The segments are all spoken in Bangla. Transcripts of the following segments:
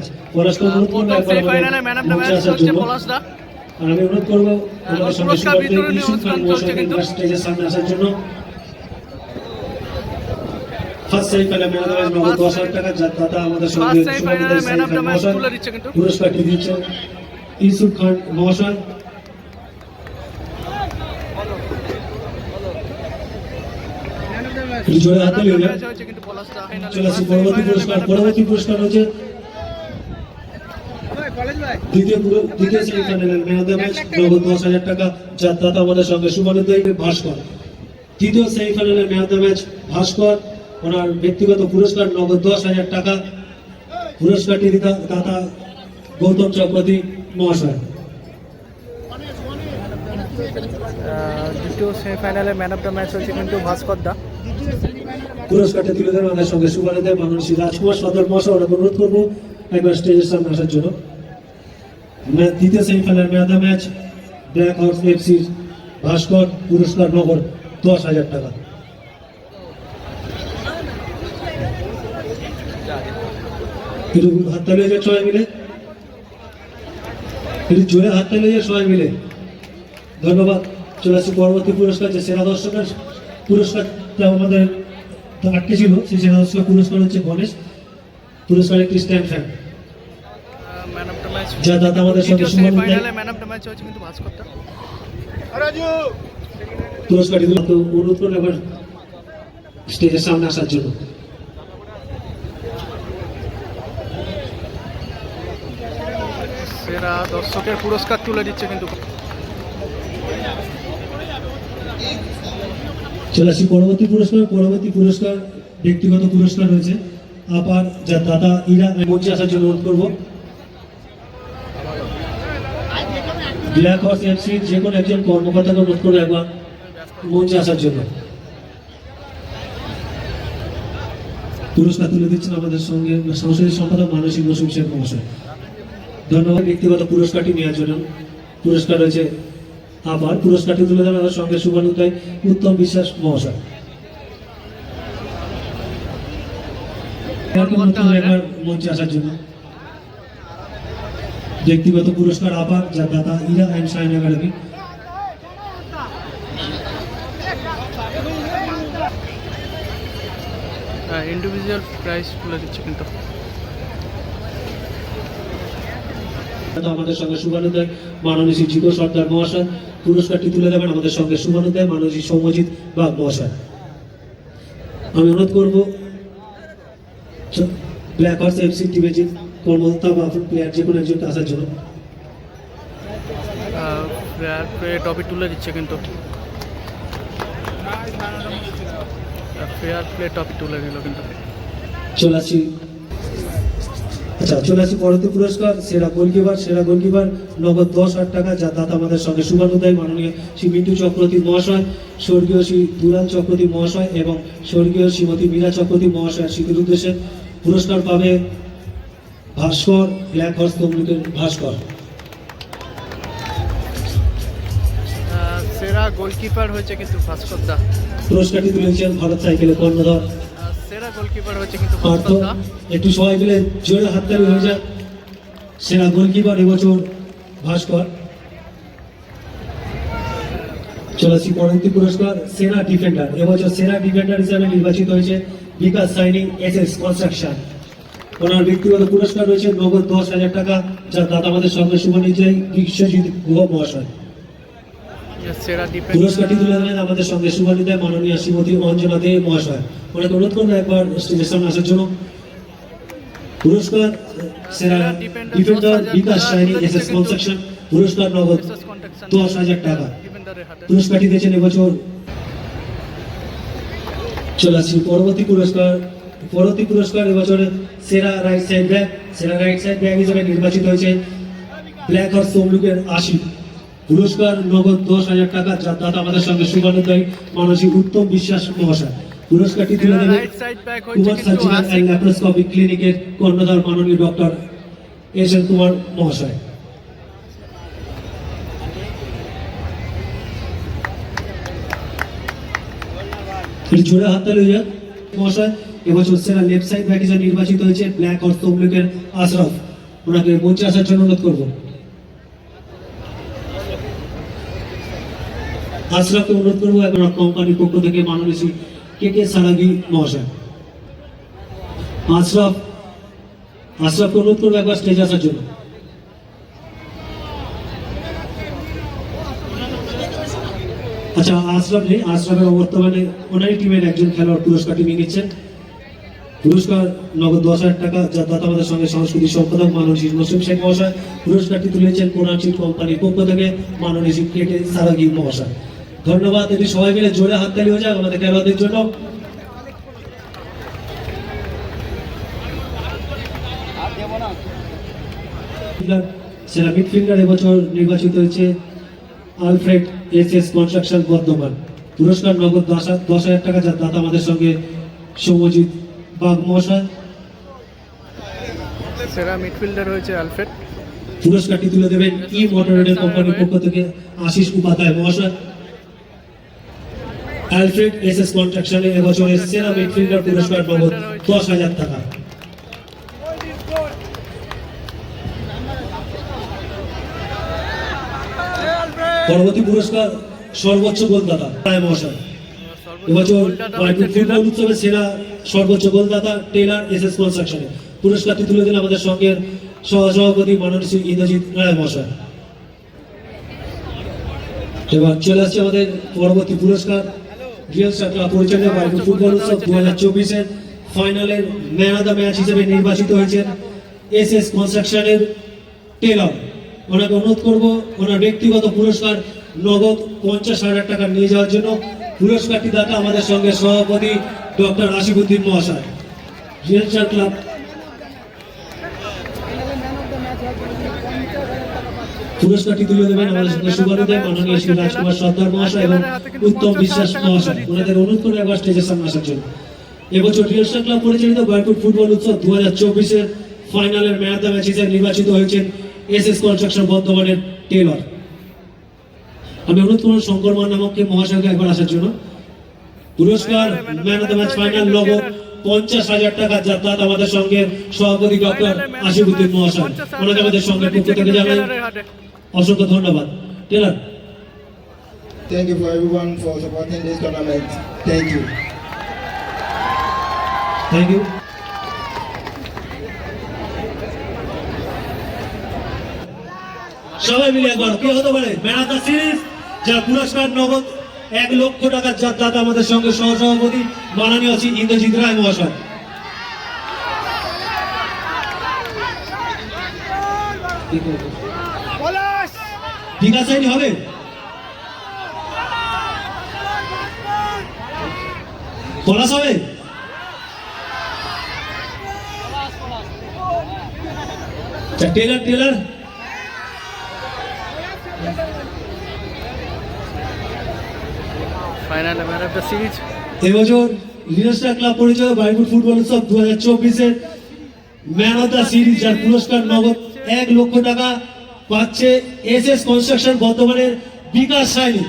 ম্যাচ পলাশকে অনুরোধ করব আর আমি অনুরোধ করব আমাদের সঙ্গে পুরস্কার সুপার বিতরণী খান অনুষ্ঠান কিন্তু। স্টেজের সামনে আসার জন্য। ফার্স্ট সেমিফাইনালে ম্যান অফ দ্য ম্যাচ নগদ দশ হাজার টাকা যার দাদা আমাদের সঙ্গে পুরস্কারটি দিচ্ছেন ইউসুফ খান মহাশয়। জোরে হাতে চলে আসি পরবর্তী পুরস্কার। পরবর্তী পুরস্কার হচ্ছে দ্বিতীয় পুরো- দ্বিতীয় সেমিফাইনালের ম্যান অফ দ্য ম্যাচ নগদ দশ হাজার টাকা যার দাতা আমাদের সঙ্গে সুবর্ণদয় ভাস্কর। তৃতীয় সেমিফাইনালের man of the match Bhaskar ওনার ব্যক্তিগত পুরস্কার নগদ দশ হাজার টাকা। পুরস্কারটি দিতা- গৌতম চক্রবর্তী মহাশয়। দ্বিতীয় সেমিফাইনালে ম্যান অফ দ্য ম্যাচ হচ্ছে কিন্তু ভাস্কর দা। পুরস্কারটা তুলে দেবেন আমাদের সঙ্গে মানুষ রাজকুমার সদর মহাশয় অনুরোধ করব একবার স্টেজের সামনে আসার জন্য। দ্বিতীয় semifinal man of match, black horse এফসির ভাস্কর পুরস্কার নগর দশ হাজার টাকা। একটু হাততালি সবাই মিলে। একটু জোরে হাততালি হয়ে সবাই মিলে। ধন্যবাদ। চলে আসছি পরবর্তী পুরস্কার, যে সেরা দর্শকের পুরস্কারটা আমাদের আটকে ছিল, সেই সেরা দর্শকের পুরস্কার হচ্ছে গণেশ। পুরস্কার একটি stand man of the match যা দাদা আমাদের সঙ্গে সুমন দেয়। সেমিফাইনালে ম্যান অফ দ্য ম্যাচ হচ্ছে কিন্তু ভাস্কর দা পুরস্কারটি দিল তো অনুরোধ করলে এবার স্টেজের সামনে আসার জন্য। সেরা দর্শকের পুরস্কার তুলে দিচ্ছে কিন্তু। চলে আসি পরবর্তী পুরস্কার। পরবর্তী পুরস্কার ব্যক্তিগত পুরস্কার রয়েছে। আপার যা দাদা ইরা মঞ্চে আসার জন্য অনুরোধ করব। ব্ল্যাক হর্স এফসি যে কোনো একজন কর্মকর্তাকে অনুরোধ করব একবার মঞ্চে আসার জন্য। পুরস্কার তুলে দিচ্ছেন আমাদের সঙ্গে সাংস্কৃতিক সম্পাদক মানসিক মৌসুম শেখ মহাশয়। ধন্যবাদ ব্যক্তিগত পুরস্কারটি নেওয়ার জন্য। পুরস্কার রয়েছে আবার। পুরস্কারটি তুলে দেবেন আমাদের সঙ্গে শুভানুদ্দয় উত্তম বিশ্বাস মহাশয়। মঞ্চে আসার জন্য। ব্যক্তিগত পুরস্কার আবার যার দাতা Ira and sign academy. Individual prize তুলে দিচ্ছে কিন্তু। আমাদের সঙ্গে শুভানুদয় মাননীয় শ্রী জিগো সর্দার মহাশয়। পুরস্কারটি তুলে দেবেন আমাদের সঙ্গে শুভানুদয় মাননীয় শ্রী সৌম্যজিৎ বাগ মহাশয়। আমি অনুরোধ করব ব্ল্যাক হর্স এফসি টিমে যে কর্মকর্তা বা প্লেয়ার যে কোনো একজনকে আসার জন্য? প্লে তুলে দিচ্ছে কিন্তু। ফেয়ার প্লে টপি তুলে দিল কিন্তু। চলে আসছি আচ্ছা চলে আসছি পরবর্তী পুরস্কার সেরা গোলকিপার সেরা গোলকিপার নগদ দশ হাজার টাকা যা দাতা আমাদের সঙ্গে শুভানুদয় মাননীয় শ্রী মিন্টু চক্রবর্তী মহাশয় স্বর্গীয় শ্রী দুরান চক্রবর্তী মহাশয় এবং স্বর্গীয় শ্রীমতী মীরা চক্রবর্তী মহাশয়ের স্মৃতির উদ্দেশ্যে পুরস্কার পাবে। ভাস্কর ব্ল্যাক হর্স তমলুকের ভাস্কর। সেরা গোলকিপার হয়েছে কিন্তু ভাস্কর দা। পুরস্কারটি তুলেছেন ভারত সাইকেলের কর্ণধর। সেরা গোলকিপার হয়েছে কিন্তু ভাস্কর দা। একটু সবাই মিলে জোরে হাততালি হয়ে যাক। সেরা গোলকিপার এবছর ভাস্কর। চলেছি পরবর্তী পুরস্কার সেরা ডিফেন্ডার। এবছর সেরা ডিফেন্ডার হিসাবে নির্বাচিত হয়েছে Bikash Saini S S construction. ওনার ব্যক্তিগত পুরস্কার রয়েছে নগদ দশ হাজার টাকা যার দাদা আমাদের সঙ্গে শুভনির্জয় বিশ্বজিৎ গুহ মহাশয়। পুরস্কারটি তুলে দেবেন আমাদের সঙ্গে মাননীয় শ্রীমতী অঞ্জনা দে মহাশয়। ওনাকে অনুরোধ একবার স্টেজের সামনে আসার জন্য। পুরস্কার সেরা defender Bikash S S construction পুরস্কার নগদ দশ হাজার টাকা। পুরস্কারটি দিয়েছেন এবছর চলে আসছি পরবর্তী পুরস্কার পরবর্তী পুরস্কার এবছরে সেরা রাইট সাইড ব্যাগ সেরা রাইট সাইড ব্যাগ হিসেবে নির্বাচিত হয়েছে ব্ল্যাক হর্স তমলুকের আশি। পুরস্কার নগদ দশ হাজার টাকা যার দাতা আমাদের সঙ্গে সুবর্ণদয় মানসিক উত্তম বিশ্বাস মহাশয়। পুরস্কারটি তুলে ব্যাক হচ্ছে কুমার সার্জিক্যাল অ্যান্ড ল্যাপ্রোস্কোপিক ক্লিনিকের কর্ণধার মাননীয় ডক্টর এস এন কুমার মহাশয়। একটু জোরে হাততালি হয়ে যাক। মহাশয় এবছর সেরা লেফট সাইড ব্যাক হিসেবে নির্বাচিত হয়েছে ব্ল্যাক অর্থ তমলুকের আশরাফ। ওনাকে মঞ্চে আসার জন্য অনুরোধ করব। আশরাফকে অনুরোধ করব এখন কোম্পানির পক্ষ থেকে মাননীয় কে কে সারাগি মহাশয়। আশরাফ, আশরাফকে অনুরোধ করব একবার স্টেজে আসার জন্য। আচ্ছা আশরাফ নেই, আশরাফের বর্তমানে ওনারই টিমের একজন খেলোয়াড় পুরস্কারটি নিয়ে নিচ্ছেন। পুরস্কার, নগদ দশ হাজার টাকা যা দাতা আমাদের সঙ্গে সংস্কৃতি সম্পাদক মাননীয় নসিম শেখ মহাশয়। পুরস্কারটি তুলেছেন কোরআনচিট কোম্পানির পক্ষ থেকে মাননীয় শ্রী কে কে সারাগি মহাশয়। ধন্যবাদ এটি সবাই মিলে জোরে হাততালি হয়ে যাক আমাদের খেলোয়াড়দের জন্য। সেরা মিডফিল্ডার এবছর নির্বাচিত হয়েছে Alfred S S construction Bardhaman. পুরস্কার, নগদ দশ হাজার টাকা যার দাতা আমাদের সঙ্গে সৌমজিৎ বাগ মহাশয়। সেরা মিডফিল্ডার হয়েছে আলফ্রেড। পুরস্কারটি তুলে দেবেন ই মোটরের কোম্পানির পক্ষ থেকে আশিস উপাধ্যায়। মহাশয় অ্যালফ্রেড এস এস কনস্ট্রাকশনে এবছরের সেরা মিডফিল্ডার পুরস্কার নগদ দশ হাজার টাকা। পরবর্তী পুরস্কার সর্বোচ্চ গোলদাতা প্রায় মহাশয়। এবছর সেরা সর্বোচ্চ গোলদাতা টেলার এস এস কনস্ট্রাকশনে পুরস্কারটি তুলে দিন আমাদের সঙ্গে সহসভাপতি ইন্দ্রজিৎ রায় মহাশয়। এবার চলে আসছে আমাদের পরবর্তী পুরস্কার ফাইনালের ম্যাচ হিসেবে নির্বাচিত হয়েছেন এস এস কনস্ট্রাকশনের টেলর ওনাকে অনুরোধ করব, ওনার ব্যক্তিগত পুরস্কার নগদ পঞ্চাশ হাজার টাকা নিয়ে যাওয়ার জন্য পুরস্কারটি দাতা আমাদের সঙ্গে সভাপতি ডক্টর আসিফুদ্দিন মহাশয়। Real club. পুরস্কারটি তুলে দেবেন আমাদের সঙ্গে শুভানুদেব মাননীয় শ্রী রাজকুমার সর্দার মহাশয় এবং উত্তম বিশ্বাস মহাশয়। ওনাদের অনুরোধ করে একবার স্টেজের সামনে আসার জন্য। এবছর রিয়েল স্টার ক্লাব পরিচালিত বয়কুট ফুটবল উৎসব দু হাজার চব্বিশের ফাইনালের দ্য ম্যাচ হিসেবে নির্বাচিত হয়েছেন এস এস কনস্ট্রাকশন বর্ধমানের টেলর। আমি অনুরোধ করব শঙ্কর মান নামককে মহাশয়কে একবার আসার জন্য। পুরস্কার man of the match final নগদ পঞ্চাশ হাজার টাকা যাত্রা আমাদের সঙ্গে সভাপতি ডক্টর আশিফুদ্দিন মহাশয়। ওনাকে আমাদের সঙ্গে পক্ষ থেকে জানাই অসংখ্য ধন্যবাদ। Taylor. Thank you for everyone for supporting this tournament. Thank you. Thank you সবাই মিলে একবার কি হতে পারে? ম্যান সিরিজ যার পুরস্কার নগদ এক লক্ষ টাকার যার দাতা আমাদের সঙ্গে সহসভাপতি মাননীয় শ্রী ইন্দ্রজিৎ রায় মহাশয়। বিকাশ আইনি হবে? পলাশ হবে? Taylor Taylor. Final man of the series এবছর লিডার্সটা ক্লাব পরিচয় বাইপুর ফুটবল উৎসব দু হাজার চব্বিশের ম্যান অফ দ্য সিরিজ যার পুরস্কার নগদ এক লক্ষ টাকা পাচ্ছে এস এস কনস্ট্রাকশন বর্তমানের বিকাশ সাইনি।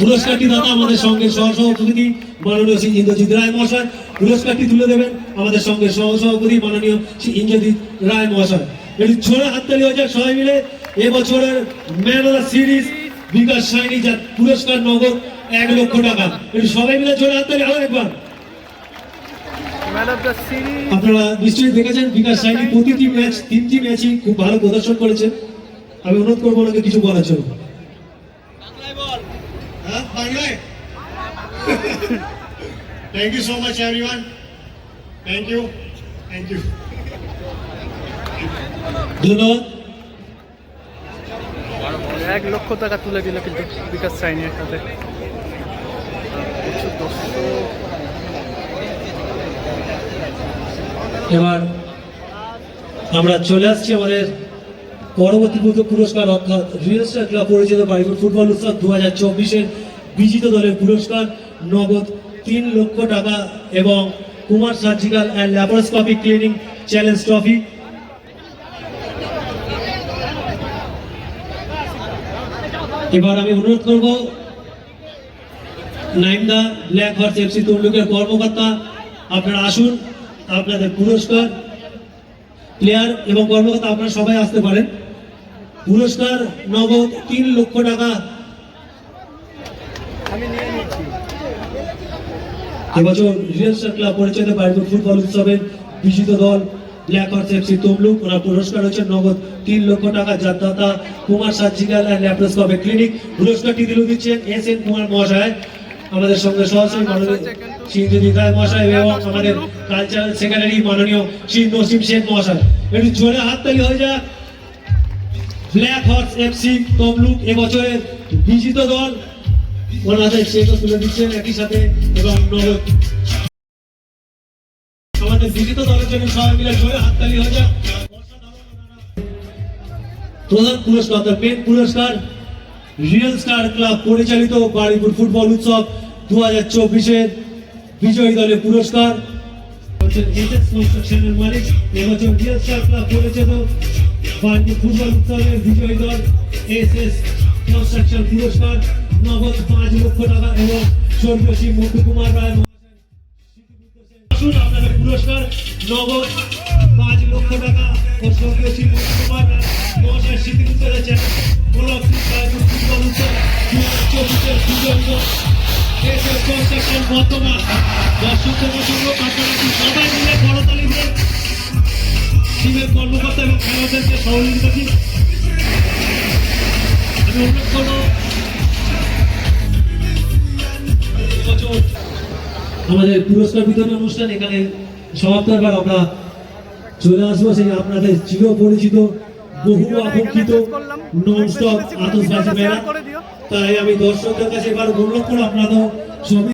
পুরস্কারটি দাতা আমাদের সঙ্গে সহসভাপতি মাননীয় শ্রী ইন্দ্রজিৎ রায় মহাশয়। পুরস্কারটি তুলে দেবেন আমাদের সঙ্গে সহসভাপতি মাননীয় শ্রী ইন্দ্রজিৎ রায় মহাশয়। একটু ছোড়ে হাততালি হয়ে যাক সবাই মিলে। এবছরের man of the series Bikash Saini যার পুরস্কার নগদ এক লক্ষ টাকা সবাই মিলে ছোড়ে হাততালি আরও একবার আপনারা নিশ্চয়ই দেখেছেন বিকাশ সাইনি প্রতিটি ম্যাচ তিনটি ম্যাচই খুব ভালো প্রদর্শন করেছেন আমি অনুরোধ করব ওনাকে কিছু বলার জন্য? Bangladesh. Thank you so much, everyone. Thank you. Thank you. ধন্যবাদ এক লক্ষ টাকা তুলে দিল কিন্তু বিকাশ সাইনের সাথে প্রচুর দর্শক এবার আমরা চলে আসছি আমাদের পরবর্তী পুরো পুরস্কার অর্থাৎ রিয়েল স্টার ক্লাব পরিচিত বাইকুল ফুটবল উৎসব দু হাজার চব্বিশের বিজিত দলের পুরস্কার, নগদ তিন লক্ষ টাকা এবং Kumar surgical and laparoscopic cleaning challenge trophy. এবার আমি অনুরোধ করব, নাইমদা, ব্ল্যাক হর্স এফসি তমলুকের কর্মকর্তা, আপনারা আসুন, আপনাদের পুরস্কার প্লেয়ার এবং কর্মকর্তা আপনারা সবাই আসতে পারেন। পুরস্কার নগদ তিন লক্ষ টাকা। এবছর রিয়েল ক্লাব পরিচালিত বাড়িপুর ফুটবল উৎসবের বিজিত দল এফসি তমলুক পুরস্কার হচ্ছে নগদ তিন লক্ষ টাকা। Kumar and clinic. পুরস্কারটি দিল দিচ্ছেন এস এন কুমার মহাশয়। আমাদের সঙ্গে সরাসরি মাননীয় সিংহজিৎ রায় মহাশয় এবং আমাদের কালচারাল সেক্রেটারি মাননীয় শ্রী নসিম শেখ মহাশয়। একটু জোরে হাততালি হয়ে যাক। ব্ল্যাক হর্স এফসি তমলুক এবছরের বিজিত দল। ওনাদের চেকও তুলে দিচ্ছেন একই সাথে এবং নগদ আমাদের বিজিত দলের জন্য সবাই মিলে জোরে হয়ে যাক প্রধান পুরস্কার অর্থাৎ মেন পুরস্কার, রিয়েল স্টার ক্লাব পরিচালিত বাড়িপুর ফুটবল উৎসব দু হাজার চব্বিশের বিজয়ী দলের পুরস্কার। দল কনস্ট্রাকশন পুরস্কার, নগদ পাঁচ লক্ষ টাকা এবং স্বর্গীয় মন্টু কুমার রায় আসুন, আপনাদের পুরস্কার, নগদ পাঁচ লক্ষ টাকা। ও শ্রী মন্টু কুমার, মহাশয় জন্য আপনারা সবাই মিলে করতালি দিয়ে টিমের কর্মকর্তা এবং খেলোয়াড়দেরকে সহযোগিতা দিন। আমি অনুরোধ করব আমাদের পুরস্কার বিতরণ অনুষ্ঠান এখানে সমাপ্ত হবার আমরা চলে আসব। সেই আপনাদের চির পরিচিত বহু আকাঙ্ক্ষিত নন স্টপ আতসবাজি মেলা। তাই আমি দর্শকদের কাছে এবার অনুরোধ করব, আপনারাও